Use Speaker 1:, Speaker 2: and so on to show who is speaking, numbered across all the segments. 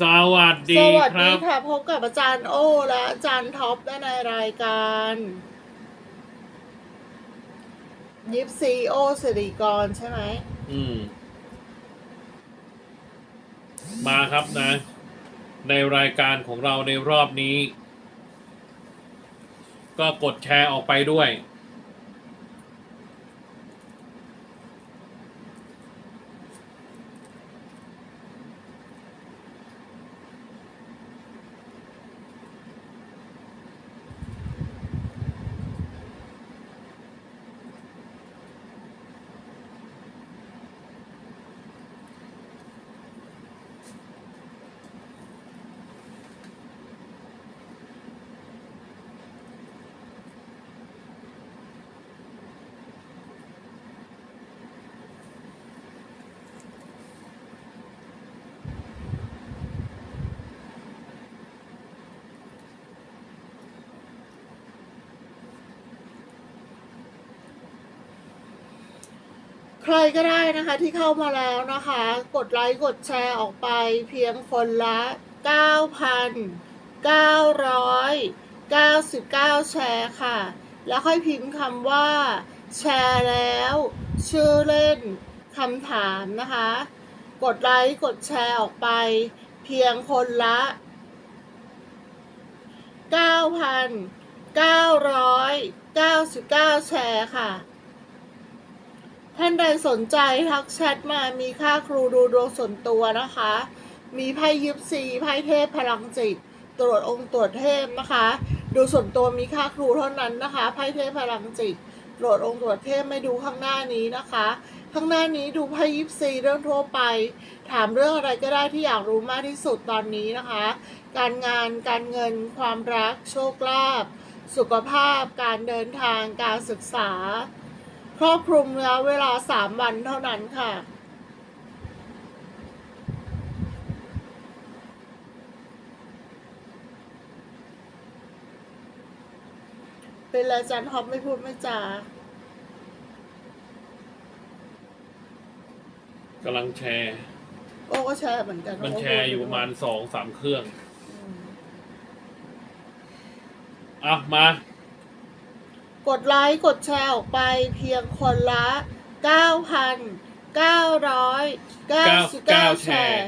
Speaker 1: สวัส
Speaker 2: ส
Speaker 1: ดี
Speaker 2: วัส
Speaker 1: ค
Speaker 2: ดี
Speaker 1: รับ
Speaker 2: ค่ะ พบกับอาจารย์โอ และอาจารย์ท็อปได้ในรายการยิปซีโอสิริกรใช่ไหม
Speaker 1: อืม มาครับนะ ในรายการของเราในรอบนี้ ก็กดแชร์ออกไปด้วย
Speaker 2: ใครก็ได้นะคะที่เข้ามาแล้วนะคะ กดไลค์กดแชร์ออกไปเพียงคนละ 9,999 แชร์ค่ะ แล้วค่อยพิมพ์คำว่า แชร์แล้ว ชื่อเล่นคำถามนะคะ กดไลค์กดแชร์ออกไป เพียงคนละ 9,999 แชร์ค่ะ ท่านใดสนใจทักแชทมามีค่าครูดูดวงส่วนตัวนะคะ มีไพ่ยิปซีไพ่เทพพลังจิต ตรวจองค์ตรวจเทพนะคะ ดูส่วนตัวมีค่าครูเท่านั้นนะคะไพ่เทพพลังจิต ตรวจองค์ตรวจเทพไม่ดูข้างหน้านี้นะคะ ข้างหน้านี้ดูไพ่ยิปซีเรื่องทั่วไป ถามเรื่องอะไรก็ได้ที่อยากรู้มากที่สุดตอนนี้นะคะ การงานการเงิน ความรักโชคลาภสุขภาพ การเดินทางการศึกษา ครอบคลุมระยะเวลาสามวันเท่านั้นค่ะเป็นไรอาจารย์ท็อปไม่พูดไม่จากำ
Speaker 1: ลังแชร์
Speaker 2: โอ้ก็แชร์เหมือนกัน
Speaker 1: มันแชร์อยู่ประมาณสองสามเครื่อง
Speaker 2: อืม
Speaker 1: อะ มา
Speaker 2: กดไลค์กดแชร์ออกไปเพียงคนละ 9,999 แชร์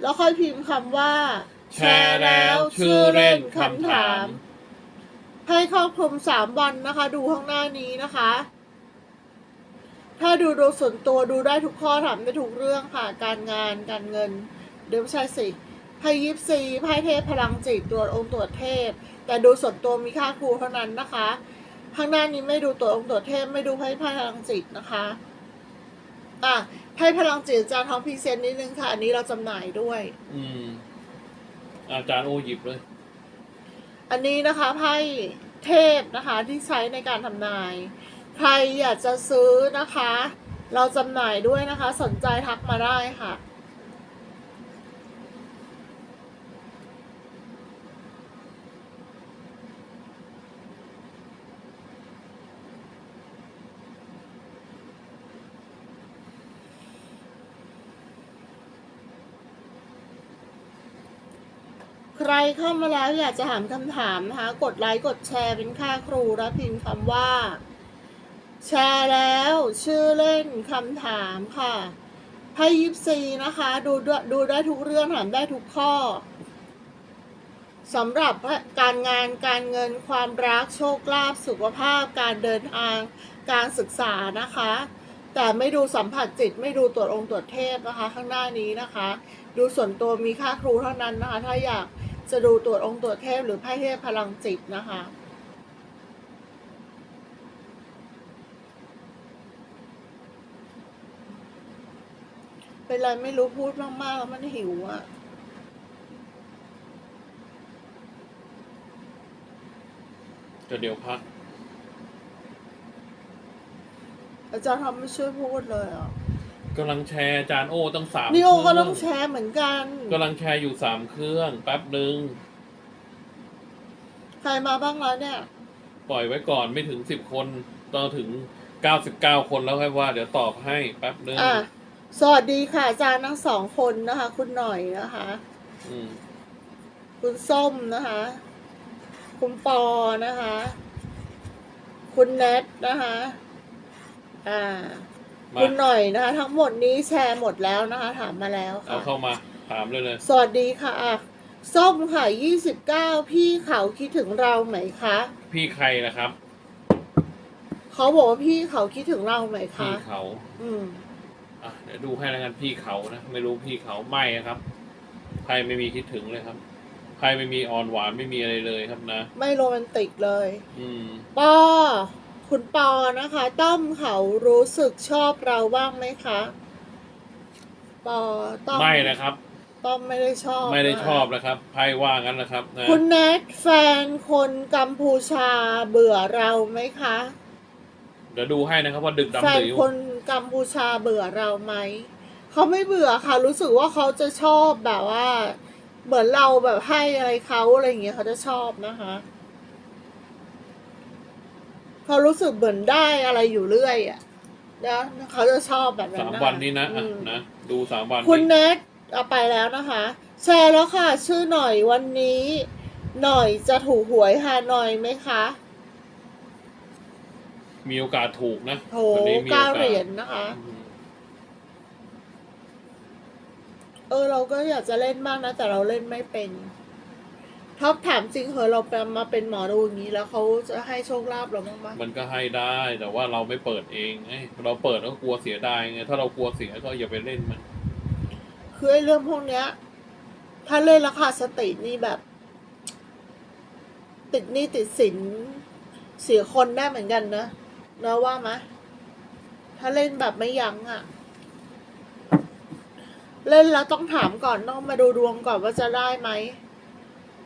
Speaker 2: แล้วค่อยพิมพ์คำว่า
Speaker 1: แชร์แล้วชื่อเล่นคำถาม
Speaker 2: ให้ครอบคลุมสามวันนะคะ ดูข้างหน้านี้นะคะ ถ้าดูโดยส่วนตัวดูได้ทุกข้อถามได้ทุกเรื่องค่ะ การงานการเงิน เดี๋ยวไม่ใช่สิไพ่ยิปซีไพ่เทพพลังจิตตรวจองค์ตรวจเทพ แต่ดูส่วนตัวมีค่าครูเท่านั้นนะคะ ข้างหน้านี้ไม่ดูตัวองค์ตรวจเทพไม่ดูไพ่พลังจิตนะคะอะไพ่พลังจิตอาจารย์ท้องพรีเซนต์นิดนึงค่ะ อันนี้เราจำหน่ายด้วย
Speaker 1: อืม อาจารย์โอหยิบเลย
Speaker 2: อันนี้นะคะไพ่เทพนะคะที่ใช้ในการทำนาย ใครอยากจะซื้อนะคะ เราจำหน่ายด้วยนะคะ สนใจทักมาได้ค่ะ รเข้ามาแล้วอยากจะถามคำถามนะคะ กดไลค์กดแชร์เป็นค่าครูแล้วพิมพ์คำว่า แชร์แล้วชื่อเล่นคำถามค่ะไพ่ยิปซีนะคะ ดูดูได้ทุกเรื่องถามได้ทุกข้อสำหรับการงานการเงินความรักโชคลาภสุขภาพ การเดินทางการศึกษานะคะ แต่ไม่ดูสัมผัสจิต ไม่ดูตรวจองค์ตรวจเทพนะคะ ข้างหน้านี้นะคะ ดูส่วนตัวมีค่าครูเท่านั้นนะคะ ถ้าอยาก จะดูตรวจองค์ตรวจเทพหรือไพ่เทพพลังจิตนะคะเป็นไรไม่รู้พูดมากๆแล้วมันหิวอะ
Speaker 1: จะเดี๋ยวพัก
Speaker 2: อาจารย์ทำไม่ช่วยพูดเลยอะ
Speaker 1: กำลังแชร์อาจารย์โอตั้งสาม
Speaker 2: นี่โอก็
Speaker 1: เครื่
Speaker 2: ต้องแชร์เหมือนกัน
Speaker 1: กำลังแชร์อยู่สามเครื่องแป๊บหนึ่ง
Speaker 2: ใครมาบ้างแล้วเนี่ย
Speaker 1: ปล่อยไว้ก่อนไม่ถึงสิบคนตอนถึงเก้าสิบเก้าคนแล้วค่อยว่า เดี๋ยวตอบให้แป๊บหนึ่ง
Speaker 2: อะสวัสดีค่ะอาจารย์ทั้งสองคนนะคะ คุณหน่อยนะคะ
Speaker 1: อืม
Speaker 2: คุณส้มนะคะ คุณปอนะคะ คุณแนทนะคะ อ่า
Speaker 1: มา
Speaker 2: คุณหน่อยนะคะ ทั้งหมดนี้แชร์หมดแล้วนะคะ ถามมาแล้ว
Speaker 1: เอา
Speaker 2: ค่ะ
Speaker 1: เข้ามาถามเลยเลย
Speaker 2: สวัสดีค่ะอะส้มค่ะยี่สิบเก้าพี่เขาคิดถึงเราไหมคะ
Speaker 1: พี่ใครนะครับ
Speaker 2: เขาบอกว่าพี่เขาคิดถึงเราไหม
Speaker 1: พี่
Speaker 2: คะ
Speaker 1: เขา
Speaker 2: อืม
Speaker 1: อะเดี๋ยวดูให้แล้วกันพี่เขานะ ไม่รู้พี่เขาไม่ครับ ใครไม่มีคิดถึงเลยครับ ใครไม่มีอ่อนหวานไม่มีอะไรเลยครับนะ
Speaker 2: ไม่โรแมนติกเลย
Speaker 1: อืม
Speaker 2: ปอ คุณปอนะคะ ต้อมเขารู้สึกชอบเราบ้างไหมคะ ปอต้อม
Speaker 1: ไม่นะครับ
Speaker 2: ต้อมไม่ได้ชอบ
Speaker 1: ไม่ได้
Speaker 2: นะ
Speaker 1: ชอบนะครับไพ่ว่างั้นนะครับนะ
Speaker 2: คุณแนทแฟนคนกัมพูชาเบื่อเราไหมคะ
Speaker 1: เดี๋ยวดูให้นะครับว่าดึก
Speaker 2: แฟ
Speaker 1: ดำ
Speaker 2: น
Speaker 1: หรือ
Speaker 2: คนกัมพูชาเบื่อเราไหม เขาไม่เบื่อค่ะ รู้สึกว่าเขาจะชอบแบบว่า เหมือนเราแบบให้อะไรเขาอะไรอย่างเงี้ยเขาจะชอบนะคะ เขารู้สึกเหมือนได้อะไรอยู่เรื่อยอะนะเขาจะชอบแบบนั้น
Speaker 1: สาม
Speaker 2: นะคะ
Speaker 1: วันนี้นะ
Speaker 2: อื
Speaker 1: อะ
Speaker 2: ม
Speaker 1: นะดูสามวัน
Speaker 2: คุณ
Speaker 1: นี้
Speaker 2: เนทเอาไปแล้วนะคะ แชร์แล้วค่ะ ชื่อหน่อยวันนี้ หน่อยจะถูกหวยฮานอยไหมคะ
Speaker 1: มีโอกาสถูกนะ
Speaker 2: โถ
Speaker 1: วันี้มีโอกา
Speaker 2: เก้า
Speaker 1: ส
Speaker 2: เหรียญนะคะ
Speaker 1: อืม
Speaker 2: เออเราก็อยากจะเล่นมากนะ แต่เราเล่นไม่เป็น ท็อปถามจริงเหรอเราไปมาเป็นหมอดูอย่างนี้แล้วเขาจะให้โชคลาภเราบ้างไหม
Speaker 1: มันก็ให้ได้แต่ว่าเราไม่เปิดเองไงเราเปิดก็กลัวเสียดายไงถ้าเรากลัวเสียก็อย่าไปเล่นมัน
Speaker 2: คือไอ้เรื่องพวกเนี้ย ถ้าเล่นราคาสตินี่แบบ ติดหนี่ติดสินเสียคนได้เหมือนกันนะนะว่าไหมถ้าเล่นแบบไม่ยั้งอะเล่นแล้วต้องถามก่อนต้องมาดูดวงก่อนว่าจะได้ไหม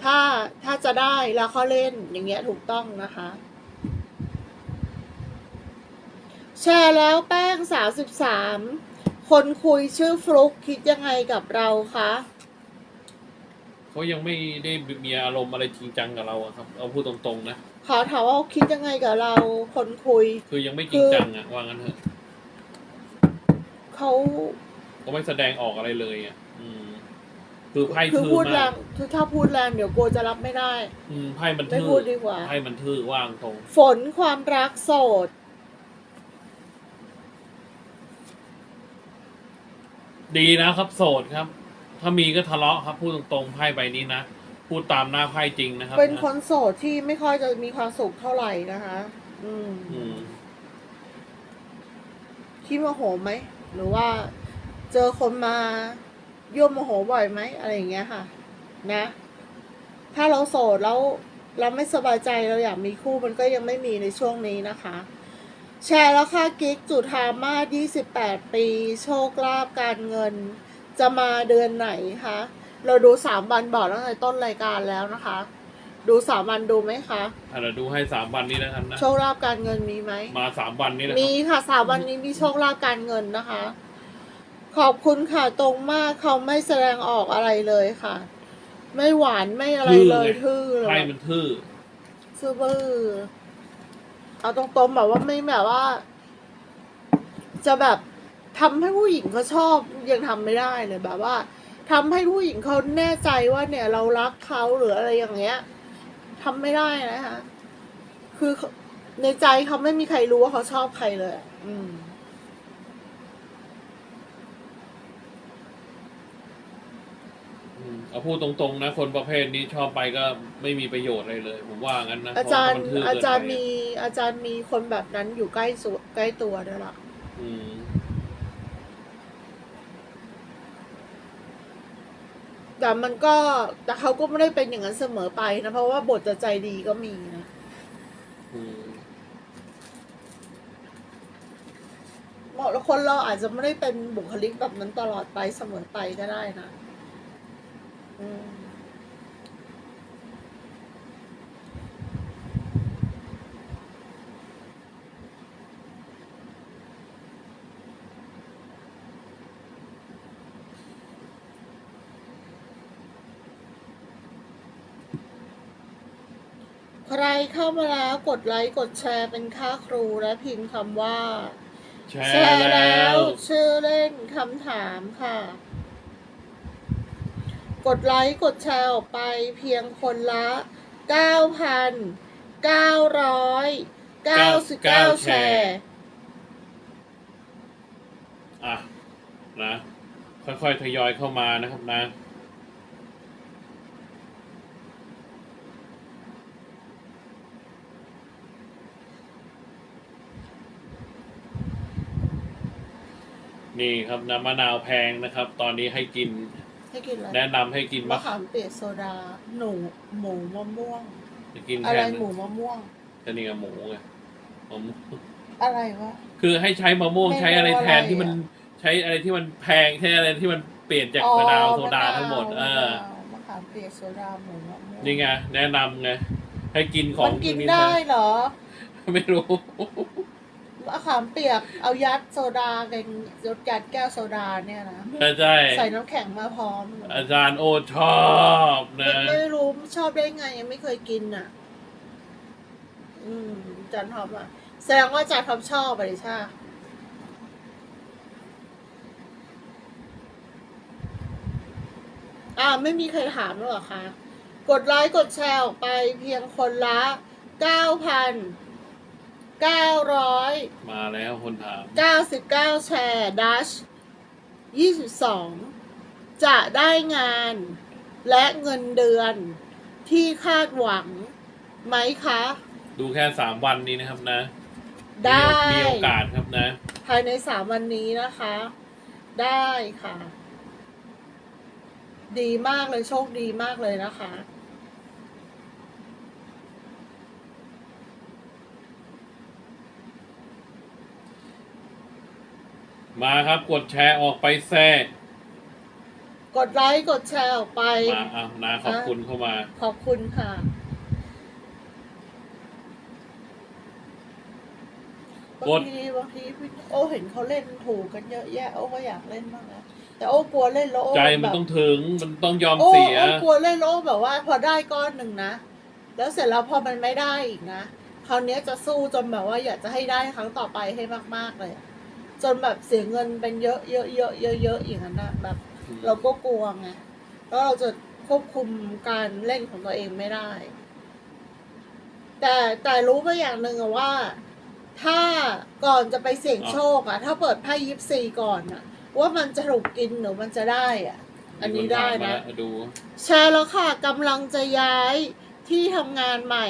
Speaker 2: ถ้าถ้าจะได้แล้วเขาเล่นอย่างเงี้ยถูกต้องนะคะ แชร์แล้วแป้งสาวสิบสามคนคุยชื่อฟลุกคิดยังไงกับเราคะ
Speaker 1: เขายังไม่ได้มีอารมณ์อะไรจริงจังกับเราอะครับ เอาพูดตรงๆนะ
Speaker 2: ขอถามว่าคิดยังไงกับเรา คนคุย
Speaker 1: คือยังไม่จริงจังอะว่างั้นเถอะ
Speaker 2: เขา
Speaker 1: เขาไม่แสดงออกอะไรเลยอะอืม คือไพ่
Speaker 2: คือ
Speaker 1: ทื่อ
Speaker 2: พูดแร
Speaker 1: มาก
Speaker 2: งคือถ้าพูดแรงเดี๋ยวกลัวจะรับไม่ได้
Speaker 1: อืมไพ่มัน
Speaker 2: ไม่
Speaker 1: ทื่อ
Speaker 2: พูดดีกว่า
Speaker 1: ไพ่มันทื่อว่างตรง
Speaker 2: ฝนความรักโสด
Speaker 1: ดีนะครับโสดครับ ถ้ามีก็ทะเลาะครับพูดตรงๆไพ่ใบนี้นะพูดตามหน้าไพ่จริงนะครับ
Speaker 2: เป็นคนโสดที่ไม่ค่อยจะมีความสุขเท่าไหร่นะคะ อืม
Speaker 1: อืม
Speaker 2: ขี้โมโหไหม หรือว่า เจอคนมา ยั่วโมโหบ่อยไหมอะไรอย่างเงี้ยค่ะ นะ ถ้าเราโสดแล้วเราไม่สบายใจเราอยากมีคู่มันก็ยังไม่มีในช่วงนี้นะคะ แชร์แล้วค่ะกิ๊กจุธามาส28 ปี โชคลาภการเงิน จะมาเดือนไหนคะเราดูสามวันบอกตั้งแต่ต้นรายการแล้วนะคะ ดูสามวันดูไหมคะ
Speaker 1: อะเดี๋ยวดูให้สามวันนี้แล้วกันนะ
Speaker 2: โชคลาภการเงินมีไหม
Speaker 1: มาสามวันนี้แหละค
Speaker 2: มี
Speaker 1: รับ
Speaker 2: ค่ะสามวันนี้มีโชคลาภการเงินนะคะ ขอบคุณค่ะตรงมากเขาไม่แสดงออกอะไรเลยค่ะ ไม่หวานไม่อะไรเลยทื่อเลย
Speaker 1: ไพ่มันทื่อ
Speaker 2: ซื่อบื้อเอาตรงๆแบบว่าไม่แบบว่า จะแบบทำให้ผู้หญิงเขาชอบยังทำไม่ได้เลยแบบว่าทำให้ผู้หญิงเขาแน่ใจว่าเนี่ย เรารักเขาหรืออะไรอย่างเงี้ยทำไม่ได้นะคะคือในใจเขาไม่มีใครรู้ว่าเขาชอบใครเลยอะอืม
Speaker 1: อืม เอาพูดตรงๆนะ คนประเภทนี้ชอบไปก็ไม่มีประโยชน์อะไรเลย ผมว่างั้นนะ
Speaker 2: อาจารย์
Speaker 1: เพะว่มันทื่
Speaker 2: อา
Speaker 1: เกิน
Speaker 2: จารย์
Speaker 1: ไป
Speaker 2: มีอาจารย์มีคนแบบนั้นอยู่ใกล้สุดใกล้ตัวด้วยล่ะ
Speaker 1: อืม
Speaker 2: แต่มันก็แต่เขาก็ไม่ได้เป็นอย่างนั้นเสมอไปนะ เพราะว่าบทจะใจดีก็มีนะ
Speaker 1: อืม
Speaker 2: เหมาะแล้วคนเราอาจจะไม่ได้เป็นบุคลิกแบบนั้นตลอดไปเสมอไปก็ได้นะอืม ใครเข้ามาแล้วกดไลค์กดแชร์เป็นค่าครูและพิมพ์คำว่า
Speaker 1: แช
Speaker 2: แช
Speaker 1: ร์
Speaker 2: ร์
Speaker 1: แล้
Speaker 2: แล้ววชื่อเล่นคำถามค่ะ กดไลค์กดแชร์ออกไปเพียงคนละ 9,999 แชร์
Speaker 1: อะ นะ ค่อยๆ ทยอยเข้ามานะครับนะ นี่ครับน้ำมะนาวแพงนะครับ ตอนนี้ให้กิน
Speaker 2: ให้กินอะไร
Speaker 1: แนะนำให้กิน
Speaker 2: มะ
Speaker 1: มะ
Speaker 2: ขามเปียกโซดา หนูหมูมะม่วง
Speaker 1: จะกิน
Speaker 2: อะ
Speaker 1: แท
Speaker 2: ไร
Speaker 1: น
Speaker 2: หมูมะม่วง
Speaker 1: จะนี่กับหมูไงมะม่วง
Speaker 2: อะไรวะ
Speaker 1: คือให้ใช้มะม่วง
Speaker 2: เมนู
Speaker 1: ใช้อะไรแทน
Speaker 2: อะไร
Speaker 1: ที่มัน
Speaker 2: อะ
Speaker 1: ใช้อะไรที่มันแพงใช้อะไรที่มันเปลี่ยนจากมะนาวโซดาทั้งหมด เออ
Speaker 2: มะนาวมะขามเปียกโซดาหมูมะม่วง
Speaker 1: นี่ไงแนะนำไงให้กินของ
Speaker 2: มันกิน
Speaker 1: พวนี้
Speaker 2: ได้
Speaker 1: แท
Speaker 2: เหรอ
Speaker 1: นไม่รู้
Speaker 2: มะขามเปียกเอายัดโซดากันยดยัดแก้วโซดาเนี่ยนะ
Speaker 1: ใช่
Speaker 2: ใส่น้ำแข็งมาพร้อม
Speaker 1: อาจารย์โอชอบนะ
Speaker 2: ไม่ไม่รู้ชอบได้ไงยังไม่เคยกินอะ อืมอาจันทอมอะแสดงว่าอาจันทอมชอบอะดิชาอ่าไม่มีใครถามหรอคะ กดไลค์กดแชร์ออกไปเพียงคนละเก้าพัน เก้าร้อย
Speaker 1: มาแล้วคนถาม
Speaker 2: 99 แชร์ดัช22 จะได้งานและเงินเดือนที่คาดหวังไหมคะ
Speaker 1: ดูแค่สามวันนี้นะครับนะ
Speaker 2: ได้
Speaker 1: มีโอกาสครับนะ
Speaker 2: ภายในสามวันนี้นะคะ ได้ค่ะ ดีมากเลยโชคดีมากเลยนะคะ
Speaker 1: มาครับกดแชร์ออกไปแซ่
Speaker 2: กดไลค์กดแชร์ออกไป
Speaker 1: มาเอานะขอบคุณเข้ามา
Speaker 2: ขอบคุณค่ะ
Speaker 1: ก
Speaker 2: บา
Speaker 1: ด
Speaker 2: งทีบางทีพี่โอ้เห็นเขาเล่นถูกกันเยอะแยะโอ้ก็อยากเล่นบ้างนะแต่โอ้กลัวเล่นแล้วโอ้
Speaker 1: ใจมัน
Speaker 2: แบบ
Speaker 1: ต้องถึงมันต้องยอม
Speaker 2: โอ้
Speaker 1: เสีย
Speaker 2: โอ้กลัวเล่นแล้วโอ้แบบว่า พอได้ก้อนหนึ่งนะ แล้วเสร็จแล้วพอมันไม่ได้อีกนะคราวเนี้ยจะสู้จนแบบว่าอยากจะให้ได้ครั้งต่อไปให้มากๆเลยอะจ นแบบเสียเงินเป็นเยอะเยอะเยอะเยอะเยอะอย่างนั้นนะแบบ เราก็กลัวไงแล้วเราจะควบคุมการเล่นของตัวเองไม่ได้ แต่แต่รู้มาอย่างหนึ่งอะว่า ถ้าก่อนจะไปเสี่ยงโชคอะถ้าเปิดไพ่ยิปซีก่อนอะว่ามันจะถูกกินหรือมันจะได้อะอันนี้ได้
Speaker 1: มีคถามมา
Speaker 2: นะ
Speaker 1: แล้วดู
Speaker 2: แชร์แล้วค่ะกำลังจะย้ายที่ทำงานใหม่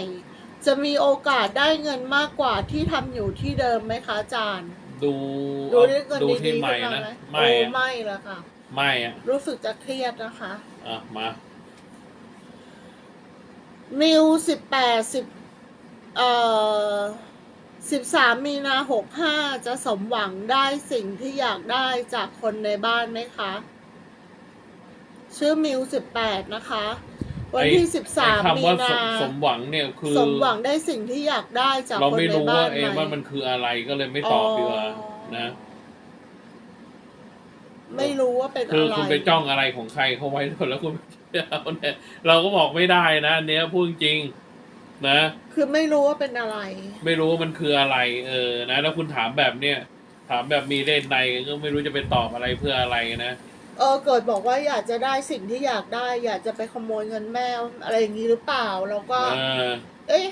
Speaker 2: จะมีโอกาสได้เงินมากกว่าที่ทำอยู่ที่เดิมไหมคะอาจารย์
Speaker 1: ดู
Speaker 2: ดูได้เงิน
Speaker 1: ดู
Speaker 2: ดี
Speaker 1: ที่
Speaker 2: ๆ
Speaker 1: ใหม่
Speaker 2: ขึ้นมา
Speaker 1: นะ
Speaker 2: ไหม
Speaker 1: ไม่
Speaker 2: โอ้
Speaker 1: อะ
Speaker 2: ไม่ละค่ะ
Speaker 1: ไม่อะ
Speaker 2: รู้สึกจะเครียดนะคะ
Speaker 1: อะมา
Speaker 2: มิวสิบแปดสิบเอ่อสิบสามมีนาหกห้าจะสมหวังได้สิ่งที่อยากได้จากคนในบ้านไหมคะ ชื่อมิวสิบแปดนะคะ วันที่สิบสาม
Speaker 1: ไอ้
Speaker 2: มี
Speaker 1: คำว่าส
Speaker 2: นาม
Speaker 1: สมหวังเนี่ยคือ
Speaker 2: สมหวังได้สิ่งที่อยากได้จาก
Speaker 1: เรา
Speaker 2: คน
Speaker 1: ไม่
Speaker 2: ใน
Speaker 1: รู้
Speaker 2: บ้า
Speaker 1: ว่านเอ
Speaker 2: ไหม
Speaker 1: ว่ามันคืออะไรก็เลยไม่ตอบดีกว่านะ
Speaker 2: ไม่รู้ว่าเป็น
Speaker 1: คือ
Speaker 2: อะไร
Speaker 1: คุณไปจ้องอะไรของใครเขาไว้ด้วยแล้วคุณไม่เอาเนี่ยเราก็บอกไม่ได้นะอันเนี้ยพูดจริงๆนะ
Speaker 2: คือไม่รู้ว่าเป็นอะไร
Speaker 1: ไม่รู้ว่ามันคืออะไรเออนะแล้วคุณถามแบบเนี้ยถามแบบมีเล่นในก็ไม่รู้จะไปตอบอะไรเพื่ออะไรนะ
Speaker 2: เออเกิดบอกว่าอยากจะได้สิ่งที่อยากได้ อยากจะไปขโมยเงินแม่อะไรอย่างนี้หรือเปล่าเราก็
Speaker 1: เออ
Speaker 2: เอ๊ะ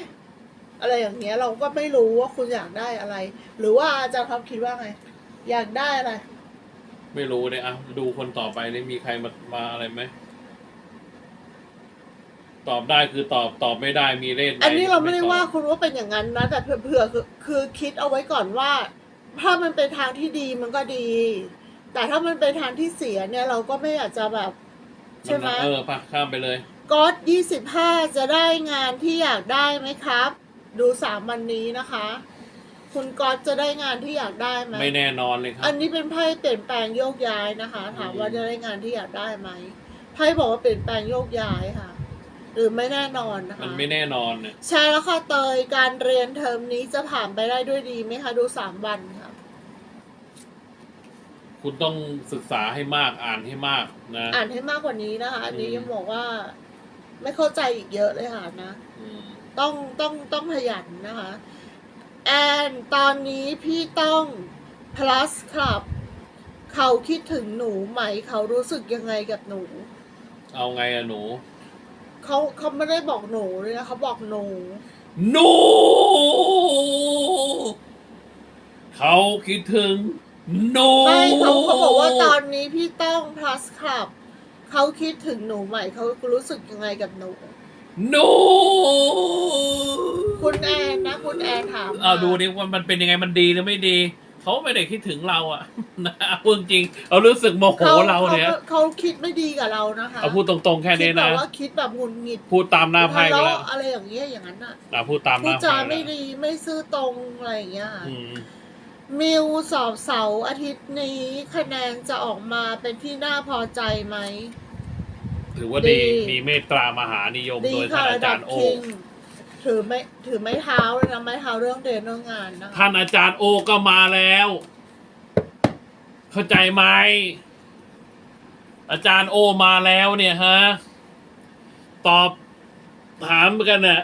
Speaker 2: อะไรอย่างเงี้ยเราก็ไม่รู้ว่าคุณอยากได้อะไร หรือว่าอาจารย์ครับคิดว่าไง อยากได้อะไร
Speaker 1: ไม่รู้เลยอะ ดูคนต่อไปนี่มีใครมามาอะไรไหม ตอบได้คือตอบตอบไม่ได้มีเล่นใน
Speaker 2: อันนี้เราไม่ได้
Speaker 1: ตอบ
Speaker 2: ว่าคุณว่าเป็นอย่างนั้นนะ แต่เผื่อๆคือคือคิดเอาไว้ก่อนว่า ถ้ามันเป็นทางที่ดีมันก็ดี แต่ถ้ามันเป็นทางที่เสียเนี่ยเราก็ไม่อยากจะแบบ ใช่ไหม
Speaker 1: นเออปะข้ามไปเลย
Speaker 2: ก๊อตยี่สิบห้าจะได้งานที่อยากได้ไหมครับ ดูสามวันนี้นะคะ คุณก๊อตจะได้งานที่อยากได้ไหม
Speaker 1: ไม่แน่นอนเลยครั
Speaker 2: อั
Speaker 1: บ
Speaker 2: นนี้เป็นไพ่เปลี่ยนแปลงโยกย้ายนะคะ ถามว่า
Speaker 1: อืม
Speaker 2: จะได้งานที่อยากได้ไหมไพ่บอกว่าเปลี่ยนแปลงโยกย้ายค่ะ หรือไม่แน่นอนนะคะ
Speaker 1: มันไม่แน่นอนเนี่ย
Speaker 2: ใช่แล้วค่ะเตยการเรียนเทอมนี้จะผ่านไปได้ด้วยดีไหมคะ ดูสามวันค่ะ
Speaker 1: คุณต้องศึกษาให้มากอ่านให้มากนะ
Speaker 2: อ่านให้มากกว่านี้นะคะ อันนี้
Speaker 1: อืม
Speaker 2: ยังบอกว่า ไม่เข้าใจอีกเยอะเลยค่ะนะ
Speaker 1: อืม
Speaker 2: ต้องต้องต้องขยันนะคะ แอนตอนนี้พี่ต้อง plus ครับ เขาคิดถึงหนูไหม เขารู้สึกยังไงกับหนู
Speaker 1: เอาไงอะหนู
Speaker 2: เขาเขาไม่ได้บอกหนูเลยนะเขาบอกหนู
Speaker 1: หนู เขาคิดถึง หนู
Speaker 2: ไม่เขาเขาบอกว่าตอนนี้พี่ต้อง plus ครับเขาคิดถึงหนูไหมเขารู้สึกยังไงกับหนู
Speaker 1: หนู
Speaker 2: คุณแอนนะ คุณแอนถาม
Speaker 1: เอา
Speaker 2: มา
Speaker 1: ดูดิว่ามันเป็นยังไงมันดีหรือไม่ดี เขาไม่ได้คิดถึงเราอะ นะพูดจริงเขารู้สึกโมโหเราเนี่ย
Speaker 2: ขเขาคิดไม่ดีกับเรานะคะ
Speaker 1: เอาพูดตรงๆแค่นี้
Speaker 2: คิดแบ
Speaker 1: นะ
Speaker 2: บว่าคิดแบบหงุดหงิด
Speaker 1: พูดตามหน้าไพ่ไป
Speaker 2: ทะ
Speaker 1: แล้ว
Speaker 2: เลาะอะไรอย่างเงี้ยอย่างนั้นอะ
Speaker 1: อะพูดตามห
Speaker 2: พูด
Speaker 1: น้า
Speaker 2: จา
Speaker 1: ไพ่
Speaker 2: ไม่
Speaker 1: แล้ว
Speaker 2: ดีไม่ซื่อตรงอะไรอย่างเงี้ยค่ะ
Speaker 1: อืม
Speaker 2: มิวสอบเสาร์อาทิตย์นี้คะแนนจะออกมาเป็นที่น่าพอใจไหม
Speaker 1: ถือว่า
Speaker 2: ดี
Speaker 1: ดี มีเมตตามหานิยม
Speaker 2: ดี
Speaker 1: โดย
Speaker 2: ค่ะ
Speaker 1: ท่านอา
Speaker 2: ระ
Speaker 1: จา
Speaker 2: ดั
Speaker 1: ร
Speaker 2: บ
Speaker 1: ย์โอ
Speaker 2: คิงถือไม่ถือไม้เท้าเลยนะไม้เท้าเรื่องเรียนเรื่องงานนะคะ
Speaker 1: ท่านอาจารย์โอก็มาแล้ว เข้าใจไหมอาจารย์โอมาแล้วเนี่ยฮะ ตอบถามกันเนี่ย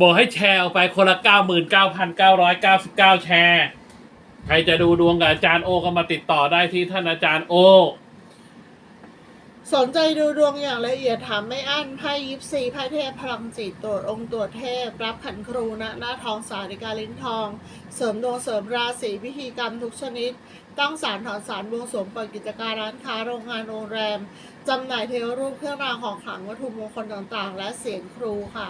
Speaker 1: บอกให้แชร์ออกไปคนละเก้าหมื่นเก้าพันเก้าร้อยเก้าสิบเก้าแชร์ ใครจะดูดวงกับอาจารย์โอก็มาติดต่อได้ที่ท่านอาจารย์โอ
Speaker 2: สนใจดูดวงอย่างละเอียดถามไม่อั้นไพ่ยิปซีไพ่เทพพลังจิตตรวจองค์ตรวจเทพ รับขันครูณหน้าทองสาริกาลิ้นทอง เสริมดวงเสริมราศีพิธีกรรมทุกชนิดตั้งสารถอนสารบวงสรวงเปิดกิจการร้านค้าโรงงานโรงแรมจำหน่ายเทวรูปเครื่องรางของขลังวัตถุมงคลต่างๆ และเสียงครูค่ะ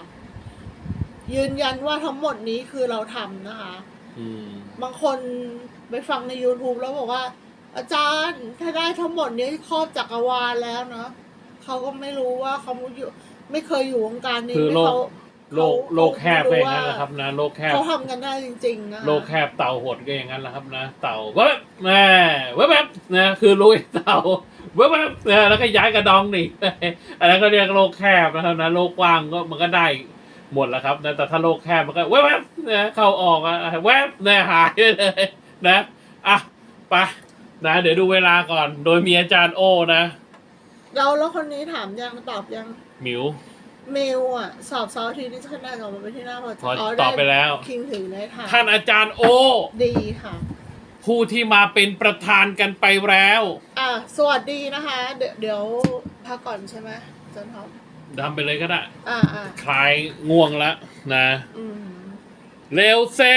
Speaker 2: ยืนยันว่าทั้งหมดนี้คือเราทำนะคะ บางคนไปฟังใน YouTube แล้วบอกว่า อาจารย์ถ้าได้ทั้งหมดนี้ครอบจักรวาลแล้วเนาะเขาก็ไม่รู้ว่าเขาไม่อยู่ไม่เคยอยู่วงการนี้
Speaker 1: คือ
Speaker 2: ไม่
Speaker 1: โลก
Speaker 2: เขา
Speaker 1: โลกโลกแคบก็อย่างนั้นแหละครับนะโลกแคบ
Speaker 2: เขาทำกันได้จริงๆนะคะ
Speaker 1: โลกแคบเต่าหดก็อย่างนั้นแหละครับนะ เต่าเว็บแม่เว็บนะคือลุยเต่าเว็บนะแล้วก็ย้ายกระดองหนีอันนั้นก็เรียกโลกแคบนะครับนะโลกกว้างก็มันก็ได้ หมดแล้วครับนะแต่ถ้าโลกแคบมันก็เว็บนะเข้าออกอะเว็บนะหายไปเลยนะอะไปนะ เดี๋ยวดูเวลาก่อน โดยมีอาจารย์โอนะ
Speaker 2: เราแล้วคนนี้ถามยังตอบยัง
Speaker 1: หมิว
Speaker 2: เมลอะ สอบเสาร์อาทีนี้คะแนนออกมาเป็นที่น่าพอใจ
Speaker 1: พอ
Speaker 2: อ๋อ
Speaker 1: ตอบไปแล้ว
Speaker 2: คิงถือในถาม
Speaker 1: ท่านอาจารย์โอ
Speaker 2: ดีค่ะ
Speaker 1: ผู้ที่มาเป็นประธานกันไปแล้ว
Speaker 2: อะ สวัสดีนะคะ เดี๋ยวเดี๋ยวพักก่อนใช่ไหมอาจันท็อป
Speaker 1: ทำไปเลยก็ได้
Speaker 2: อ่าอ่า
Speaker 1: คลายง่วงแล้วนะ
Speaker 2: อืม
Speaker 1: เร็วเซ่